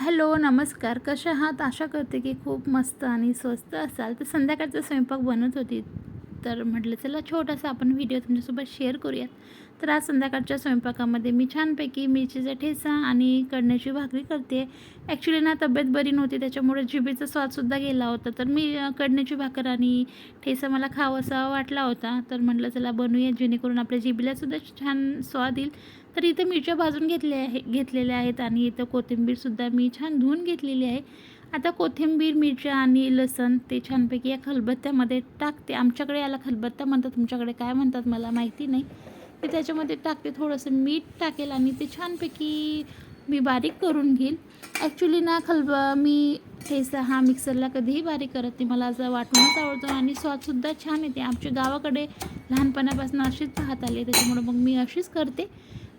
Hello नमस्कार. कशा आहात? आशा करते की खूप मस्त आणि स्वस्त असाल. तर संध्याकाळचा स्वयंपाक बनत होती. तर म्हटलं चला छोटासा आपण व्हिडिओ तुमच्यासोबत शेअर करूयात. तर आज संध्याकाळच्या स्वयंपाकामध्ये मी छानपैकी मिरचीचा ठेचा आणि कडण्याची भाकरी करते. ॲक्च्युली ना तब्येत बरी नव्हती त्याच्यामुळे जिभेचा स्वादसुद्धा गेला होता. तर मी कडण्याची भाकर आणि ठेचा मला खावासा वाटला होता. तर म्हटलं चला बनवूया जेणेकरून आपल्या जिभेलासुद्धा छान स्वाद येईल. तर इथं मिरच्या भाजून घेतल्या आहे घेतलेल्या आहेत आणि इथं कोथिंबीरसुद्धा मी छान धुवून घेतलेली आहे. आता कोथिंबीर मिरच्या आणि लसण ते छानपैकी या खलबत्त्यामध्ये टाकते. आमच्याकडे याला खलबत्ता म्हणतात. तुमच्याकडे काय म्हणतात मला माहिती नाही. ते त्याच्यामध्ये टाकते. थोडंसं मीठ टाकेल आणि ते छानपैकी मी बारीक करून घेईल. ॲक्च्युली ना खलब मी ठेचा हा मिक्सरला कधीही बारीक करत नाही. मला असं वाटूनच आवडतो आणि स्वादसुद्धा छान येते. आमच्या गावाकडे लहानपणापासून अशीच पाहत आले. त्याच्यामुळे मग मी अशीच करते.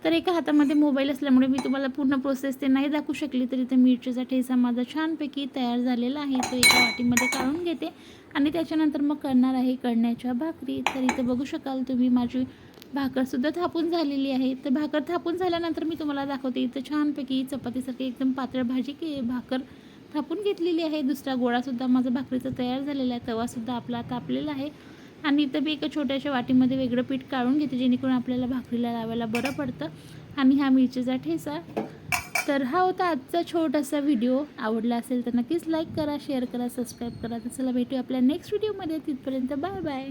तर एका हातामध्ये मोबाईल असल्यामुळे मी तुम्हाला पूर्ण प्रोसेस ते नाही दाखवू शकली तरी तर मिरचीचा ठेचा माझा छानपैकी तयार झालेला आहे. तो एका वाटीमध्ये काढून घेते आणि त्याच्यानंतर मग करणार आहे कळण्याच्या भाकरी. तर इथं बघू शकाल तुम्ही माझी भाकरसुद्धा थापून झालेली आहे. तर भाकर थापून झाल्यानंतर मी तुम्हाला दाखवते इथं छानपैकी चपातीसारखी एकदम पातळ भाजी की भाकर थापून घेतलेली आहे. दुसरा गोळासुद्धा माझा भाकरीचा तयार झालेला आहे. तवासुद्धा आपला तापलेला आहे. आणि इथं मी एका छोट्याशा वाटीमध्ये वेगळं पीठ काढून घेते जेणेकरून आपल्याला भाकरीला लावायला बरं पडतं. आणि हा मिरचीचा ठेचा. तर हा होता आजचा छोटासा व्हिडिओ. आवडला असेल तर नक्कीच लाईक करा शेअर करा सबस्क्राईब करा. तर चला भेटूया आपल्या नेक्स्ट व्हिडिओमध्ये तिथपर्यंत बाय बाय